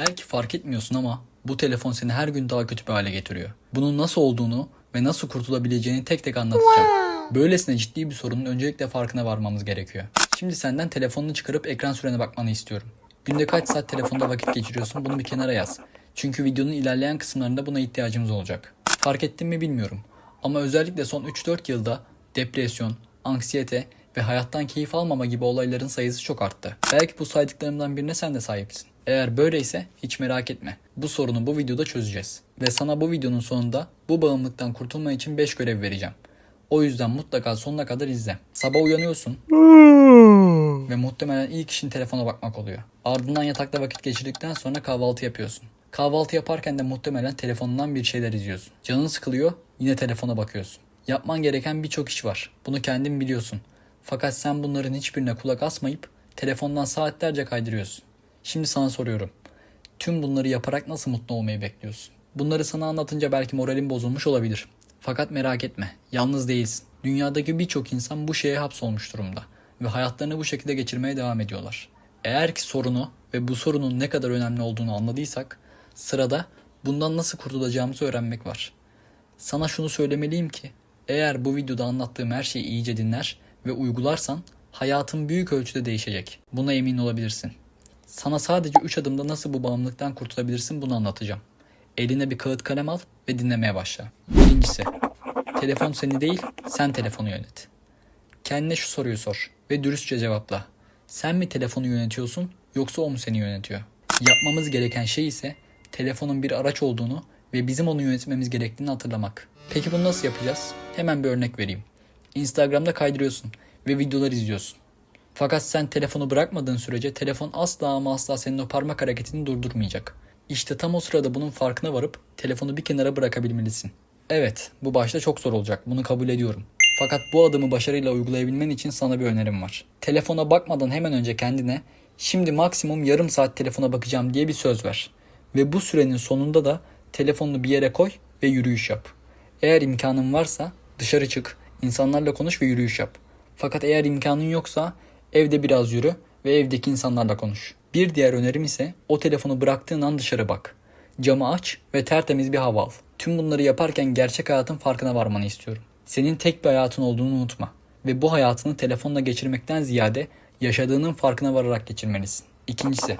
Belki fark etmiyorsun ama bu telefon seni her gün daha kötü bir hale getiriyor. Bunun nasıl olduğunu ve nasıl kurtulabileceğini tek tek anlatacağım. Böylesine ciddi bir sorunun öncelikle farkına varmamız gerekiyor. Şimdi senden telefonunu çıkarıp ekran sürene bakmanı istiyorum. Günde kaç saat telefonda vakit geçiriyorsun bunu bir kenara yaz. Çünkü videonun ilerleyen kısımlarında buna ihtiyacımız olacak. Fark ettin mi bilmiyorum. Ama özellikle son 3-4 yılda depresyon, anksiyete ve hayattan keyif almama gibi olayların sayısı çok arttı. Belki bu saydıklarımdan birine sen de sahipsin. Eğer böyleyse hiç merak etme. Bu sorunu bu videoda çözeceğiz. Ve sana bu videonun sonunda bu bağımlılıktan kurtulma için 5 görev vereceğim. O yüzden mutlaka sonuna kadar izle. Sabah uyanıyorsun ve muhtemelen ilk işin telefona bakmak oluyor. Ardından yatakta vakit geçirdikten sonra kahvaltı yapıyorsun. Kahvaltı yaparken de muhtemelen telefonundan bir şeyler izliyorsun. Canın sıkılıyor, yine telefona bakıyorsun. Yapman gereken birçok iş var. Bunu kendin biliyorsun. Fakat sen bunların hiçbirine kulak asmayıp telefondan saatlerce kaydırıyorsun. Şimdi sana soruyorum. Tüm bunları yaparak nasıl mutlu olmayı bekliyorsun? Bunları sana anlatınca belki moralin bozulmuş olabilir. Fakat merak etme, yalnız değilsin. Dünyadaki birçok insan bu şeye hapsolmuş durumda ve hayatlarını bu şekilde geçirmeye devam ediyorlar. Eğer ki sorunu ve bu sorunun ne kadar önemli olduğunu anladıysak, sırada bundan nasıl kurtulacağımızı öğrenmek var. Sana şunu söylemeliyim ki, eğer bu videoda anlattığım her şeyi iyice dinler ve uygularsan hayatın büyük ölçüde değişecek. Buna emin olabilirsin. Sana sadece 3 adımda nasıl bu bağımlılıktan kurtulabilirsin bunu anlatacağım. Eline bir kağıt kalem al ve dinlemeye başla. Birincisi, telefon seni değil, sen telefonu yönet. Kendine şu soruyu sor ve dürüstçe cevapla. Sen mi telefonu yönetiyorsun yoksa o mu seni yönetiyor? Yapmamız gereken şey ise telefonun bir araç olduğunu ve bizim onu yönetmemiz gerektiğini hatırlamak. Peki bunu nasıl yapacağız? Hemen bir örnek vereyim. Instagram'da kaydırıyorsun ve videolar izliyorsun. Fakat sen telefonu bırakmadığın sürece telefon asla ama asla senin o parmak hareketini durdurmayacak. İşte tam o sırada bunun farkına varıp telefonu bir kenara bırakabilmelisin. Evet, bu başta çok zor olacak. Bunu kabul ediyorum. Fakat bu adımı başarıyla uygulayabilmen için sana bir önerim var. Telefona bakmadan hemen önce kendine şimdi maksimum yarım saat telefona bakacağım diye bir söz ver. Ve bu sürenin sonunda da telefonunu bir yere koy ve yürüyüş yap. Eğer imkanın varsa dışarı çık, insanlarla konuş ve yürüyüş yap. Fakat eğer imkanın yoksa evde biraz yürü ve evdeki insanlarla konuş. Bir diğer önerim ise o telefonu bıraktığın an dışarı bak. Camı aç ve tertemiz bir hava al. Tüm bunları yaparken gerçek hayatın farkına varmanı istiyorum. Senin tek bir hayatın olduğunu unutma. Ve bu hayatını telefonla geçirmekten ziyade yaşadığının farkına vararak geçirmelisin. İkincisi,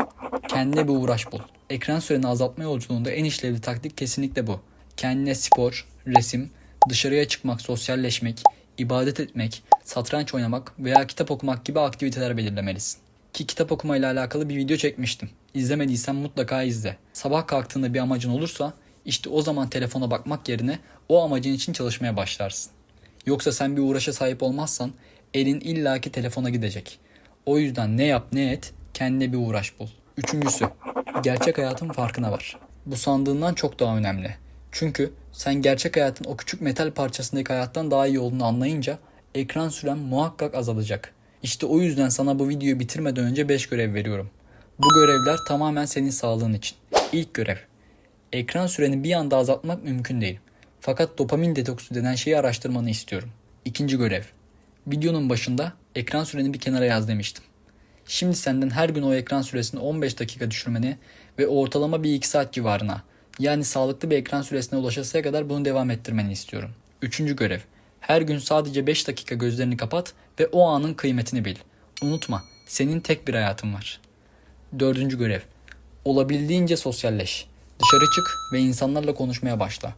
kendine bir uğraş bul. Ekran süreni azaltma yolculuğunda en işlevli taktik kesinlikle bu. Kendine spor, resim, dışarıya çıkmak, sosyalleşmek, ibadet etmek, satranç oynamak veya kitap okumak gibi aktiviteler belirlemelisin. Ki kitap okumayla alakalı bir video çekmiştim. İzlemediysen mutlaka izle. Sabah kalktığında bir amacın olursa işte o zaman telefona bakmak yerine o amacın için çalışmaya başlarsın. Yoksa sen bir uğraşa sahip olmazsan elin illaki telefona gidecek. O yüzden ne yap ne et kendine bir uğraş bul. Üçüncüsü, gerçek hayatın farkına var. Bu sandığından çok daha önemli. Çünkü sen gerçek hayatın o küçük metal parçasındaki hayattan daha iyi olduğunu anlayınca ekran süren muhakkak azalacak. İşte o yüzden sana bu videoyu bitirmeden önce 5 görev veriyorum. Bu görevler tamamen senin sağlığın için. İlk görev. Ekran süreni bir anda azaltmak mümkün değil. Fakat dopamin detoksu denen şeyi araştırmanı istiyorum. İkinci görev. Videonun başında ekran süreni bir kenara yaz demiştim. Şimdi senden her gün o ekran süresini 15 dakika düşürmeni ve ortalama bir 2 saat civarına yani sağlıklı bir ekran süresine ulaşasıya kadar bunu devam ettirmeni istiyorum. Üçüncü görev. Her gün sadece 5 dakika gözlerini kapat ve o anın kıymetini bil. Unutma, senin tek bir hayatın var. Dördüncü görev. Olabildiğince sosyalleş. Dışarı çık ve insanlarla konuşmaya başla.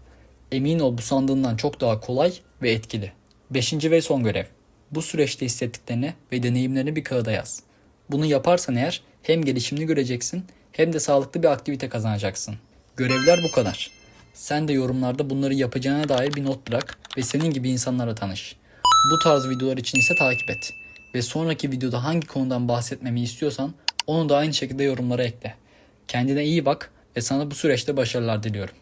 Emin ol bu sandığından çok daha kolay ve etkili. Beşinci ve son görev. Bu süreçte hissettiklerini ve deneyimlerini bir kağıda yaz. Bunu yaparsan eğer hem gelişimini göreceksin hem de sağlıklı bir aktivite kazanacaksın. Görevler bu kadar. Sen de yorumlarda bunları yapacağına dair bir not bırak ve senin gibi insanlarla tanış. Bu tarz videolar için ise takip et. Ve sonraki videoda hangi konudan bahsetmemi istiyorsan onu da aynı şekilde yorumlara ekle. Kendine iyi bak ve sana bu süreçte başarılar diliyorum.